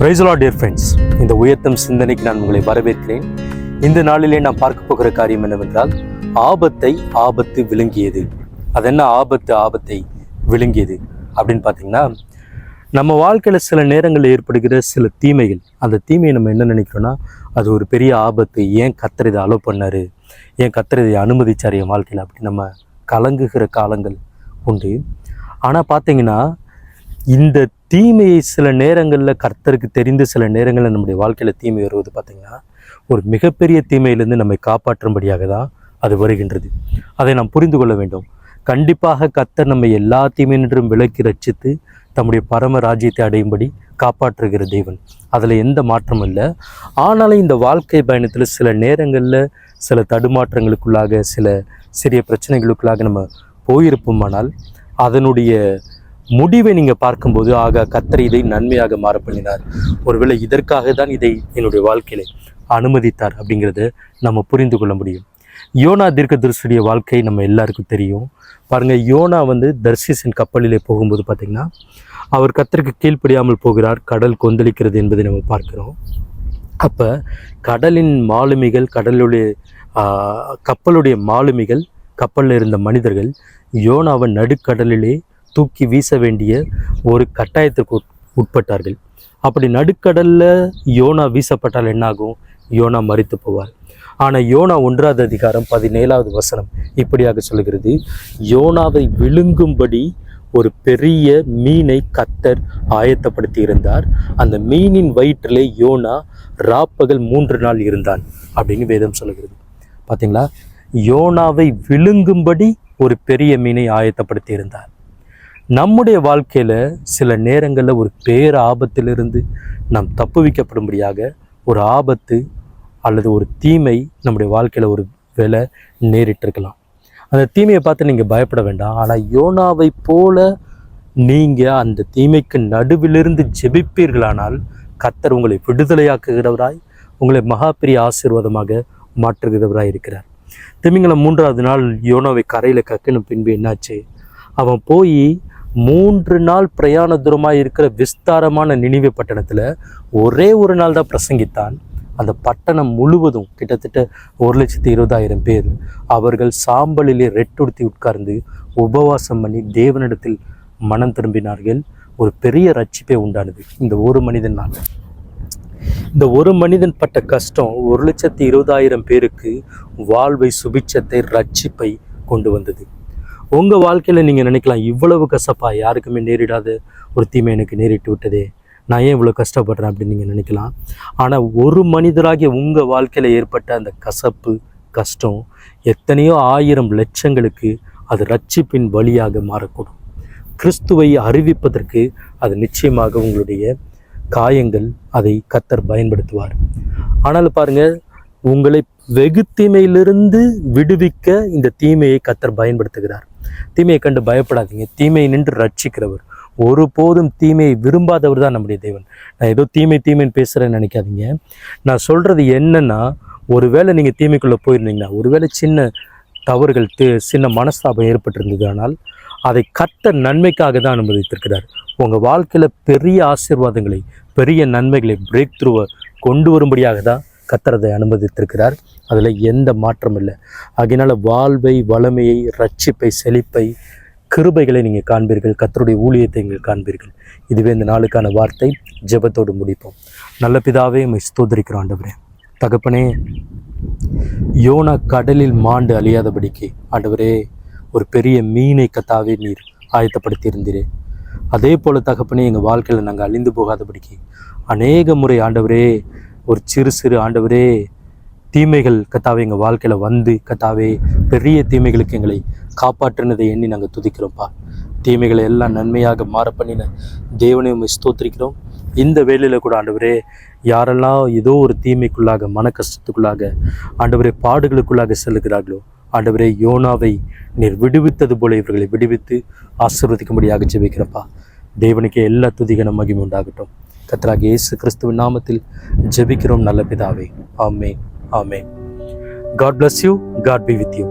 பிரைஸ்லா dear friends இந்த உயர்த்தம் சிந்தனைக்கு நான் உங்களை வரவேற்கிறேன். இந்த நாளிலே நாம் பார்க்க போகிற காரியம் என்னவென்றால் ஆபத்தை ஆபத்து விழுங்கியது. அது என்ன ஆபத்து ஆபத்தை விழுங்கியது அப்படின்னு பார்த்தீங்கன்னா நம்ம வாழ்க்கையில் சில நேரங்களில் ஏற்படுகிற சில தீமைகள். அந்த தீமையை நம்ம என்ன நினைக்கிறோன்னா அது ஒரு பெரிய ஆபத்து. ஏன் கத்தர் இதை அலோவ் பண்ணாரு? ஏன் கத்தர் இதை அனுமதிச்சார் என் வாழ்க்கையில் அப்படி நம்ம கலங்குகிற காலங்கள் உண்டு. ஆனால் பார்த்தீங்கன்னா இந்த தீமையை சில நேரங்களில் கர்த்தருக்கு தெரிந்து சில நேரங்களில் நம்முடைய வாழ்க்கையில் தீமை வருவது பார்த்திங்கன்னா ஒரு மிகப்பெரிய தீமையிலிருந்து நம்மை காப்பாற்றும்படியாக தான் அது வருகின்றது. அதை நாம் புரிந்து கொள்ள வேண்டும். கண்டிப்பாக கர்த்தர் நம்மை எல்லா தீமையினின்றும் விலக்கி ரட்சித்து தம்முடைய பரம ராஜ்யத்தை அடையும்படி காப்பாற்றுகிற தேவன். அதில் எந்த மாற்றமும் இல்லை. ஆனாலும் இந்த வாழ்க்கை பயணத்தில் சில நேரங்களில் சில தடுமாற்றங்களுக்குள்ளாக சில சிறிய பிரச்சனைகளுக்குள்ளாக நம்ம போயிருப்போமானால் அதனுடைய முடிவை நீங்கள் பார்க்கும்போது ஆக கத்தர் இதை நன்மையாக மாற பண்ணினார் ஒருவேளை இதற்காக தான் இதை என்னுடைய வாழ்க்கையில அனுமதித்தார் அப்படிங்கிறத நம்ம புரிந்து கொள்ள முடியும். யோனா தீர்க்கதரிசியுடைய வாழ்க்கை நம்ம எல்லாருக்கும் தெரியும். பாருங்கள் யோனா வந்து தர்சிசின் கப்பலிலே போகும்போது பார்த்திங்கன்னா அவர் கத்தருக்கு கீழ்ப்படியாமல் போகிறார் கடல் கொந்தளிக்கிறது என்பதை நம்ம பார்க்கிறோம். அப்போ கடலின் மாலுமிகள் கடலுடைய கப்பலுடைய மாலுமிகள் கப்பலில் இருந்த மனிதர்கள் யோனாவை நடுக்கடலிலே தூக்கி வீச வேண்டிய ஒரு கட்டாயத்திற்கு உட்- உட்பட்டார்கள். அப்படி நடுக்கடலில் யோனா வீசப்பட்டால் என்னாகும்? யோனா மறித்து போவார். ஆனால் யோனா ஒன்றாவது அதிகாரம் பதினேழாவது வசனம் இப்படியாக சொல்கிறது யோனாவை விழுங்கும்படி ஒரு பெரிய மீனை கத்தர் ஆயத்தப்படுத்தி இருந்தார் அந்த மீனின் வயிற்றிலே யோனா ராப்பகல் மூன்று நாள் இருந்தான் அப்படின்னு வேதம் சொல்லுகிறது. பார்த்தீங்களா யோனாவை விழுங்கும்படி ஒரு பெரிய மீனை ஆயத்தப்படுத்தி இருந்தார் நம்முடைய வாழ்க்கையில் சில நேரங்களில் ஒரு பேர் ஆபத்திலிருந்து நாம் தப்புவிக்கப்படும்படியாக ஒரு ஆபத்து அல்லது ஒரு தீமை நம்முடைய வாழ்க்கையில் ஒரு வேலை நேரிட்டிருக்கலாம். அந்த தீமையை பார்த்து நீங்கள் பயப்பட வேண்டாம். ஆனால் யோனாவை போல நீங்கள் அந்த தீமைக்கு நடுவிலிருந்து ஜெபிப்பீர்களானால் கத்தர் உங்களை விடுதலையாக்குகிறவராய் உங்களை மகா பெரிய ஆசீர்வாதமாக மாற்றுகிறவராய் இருக்கிறார். திமிங்கலம் மூன்றாவது நாள் யோனாவை கரையில் கக்கின பின்பு என்னாச்சு? அவன் போய் மூன்று நாள் பிரயாண தூரமாக இருக்கிற விஸ்தாரமான நினைவு பட்டணத்தில் ஒரே ஒரு நாள் தான் பிரசங்கித்தான். அந்த பட்டணம் முழுவதும் கிட்டத்தட்ட ஒரு லட்சத்தி இருபதாயிரம் பேர் அவர்கள் சாம்பலிலே ரெட்டுடுத்தி உட்கார்ந்து உபவாசம் பண்ணி தேவனிடத்தில் மனம் திரும்பினார்கள். ஒரு பெரிய ரட்சிப்பே உண்டானது இந்த ஒரு மனிதனால் இந்த ஒரு மனிதன் பட்ட கஷ்டம் ஒரு லட்சத்தி இருபதாயிரம் பேருக்கு வாழ்வை சுபிச்சத்தை ரட்சிப்பை கொண்டு வந்தது. உங்கள் வாழ்க்கையில் நீங்கள் நினைக்கலாம் இவ்வளவு கசப்பாக யாருக்குமே நேரிடாத ஒரு தீமை எனக்கு நேரிட்டு விட்டதே. நான் ஏன் இவ்வளோ கஷ்டப்படுறேன் அப்படின்னு நீங்கள் நினைக்கலாம். ஆனால் ஒரு மனிதராகிய உங்கள் வாழ்க்கையில் ஏற்பட்ட அந்த கசப்பு கஷ்டம் எத்தனையோ ஆயிரம் லட்சங்களுக்கு அது ரட்சிப்பின் வழியாக மாறக்கூடும். கிறிஸ்துவை அறிவிப்பதற்கு அது நிச்சயமாக உங்களுடைய காயங்கள் அதை கத்தர் பயன்படுத்துவார். ஆனால் பாருங்கள் உங்களை வெகு தீமையிலிருந்து விடுவிக்க இந்த தீமையை கத்தர் பயன்படுத்துகிறார். தீமையை கண்டு பயப்படாதீங்க. தீமையை நின்று ரட்சிக்கிறவர். ஒருபோதும் தீமையை விரும்பாதவர் தான் நம்முடைய தேவன். நான் ஏதோ தீமை தீமைன்னு பேசுகிறேன்னு நினைக்காதீங்க. நான் சொல்கிறது என்னென்னா ஒருவேளை நீங்கள் தீமைக்குள்ளே போயிருந்தீங்கன்னா ஒருவேளை சின்ன தவறுகள் தி- சின்ன மனஸ்தாபம் ஏற்பட்டிருந்தது ஆனால் அதை கத்த நன்மைக்காக தான் அனுமதித்திருக்கிறார். உங்கள் வாழ்க்கையில் பெரிய ஆசீர்வாதங்களை பெரிய நன்மைகளை பிரேக் த்ரூவை கொண்டு வரும்படியாக தான் கத்தரதை அனுமதித்திருக்கிறார். அதில் எந்த மாற்றம் இல்லை. அதனால் வாழ்வை வளமையை ரட்சிப்பை செழிப்பை கிருபைகளை நீங்கள் காண்பீர்கள். கத்தருடைய ஊழியத்தை நீங்கள் காண்பீர்கள். இதுவே இந்த நாளுக்கான வார்த்தை. ஜெபத்தோடு முடிப்போம். நல்ல பிதாவே உம்மை ஸ்தோதரிக்கிறோம் ஆண்டவரே. தகப்பனே யோனா கடலில் மாண்டு அழியாதபடிக்கு ஆண்டவரே ஒரு பெரிய மீனை கத்தாவே நீர் ஆயத்தப்படுத்தியிருந்தீரே. அதே போல தகப்பனே எங்கள் வாழ்க்கையில் நாங்கள் அழிந்து போகாதபடிக்கு அநேக முறை ஆண்டவரே ஒரு சிறு சிறு ஆண்டவரே தீமைகள் கத்தாவே எங்கள் வாழ்க்கையில் வந்து கத்தாவே பெரிய தீமைகளுக்கு எங்களை காப்பாற்றினதை எண்ணி நாங்கள் துதிக்கிறோம்ப்பா. தீமைகளை எல்லாம் நன்மையாக மாற பண்ணின தேவனையும் ஸ்தோத்திரிக்கிறோம். இந்த வேலையில் கூட ஆண்டவரே யாரெல்லாம் ஏதோ ஒரு தீமைக்குள்ளாக மன கஷ்டத்துக்குள்ளாக ஆண்டவரே பாடுகளுக்குள்ளாக செல்கிறார்களோ ஆண்டவரே யோனாவை நீர் விடுவித்தது போல இவர்களை விடுவித்து ஆசீர்வதிக்கும்படியாக ஜெபிக்கிறப்பா தேவனுக்கு எல்லா துதிகன மகிமை உண்டாகட்டும். கத்தராக இயேசு கிறிஸ்துவின் நாமத்தில் ஜெபிக்கிறோம் நல்ல பிதாவே. ஆமே ஆமே God bless you God be with you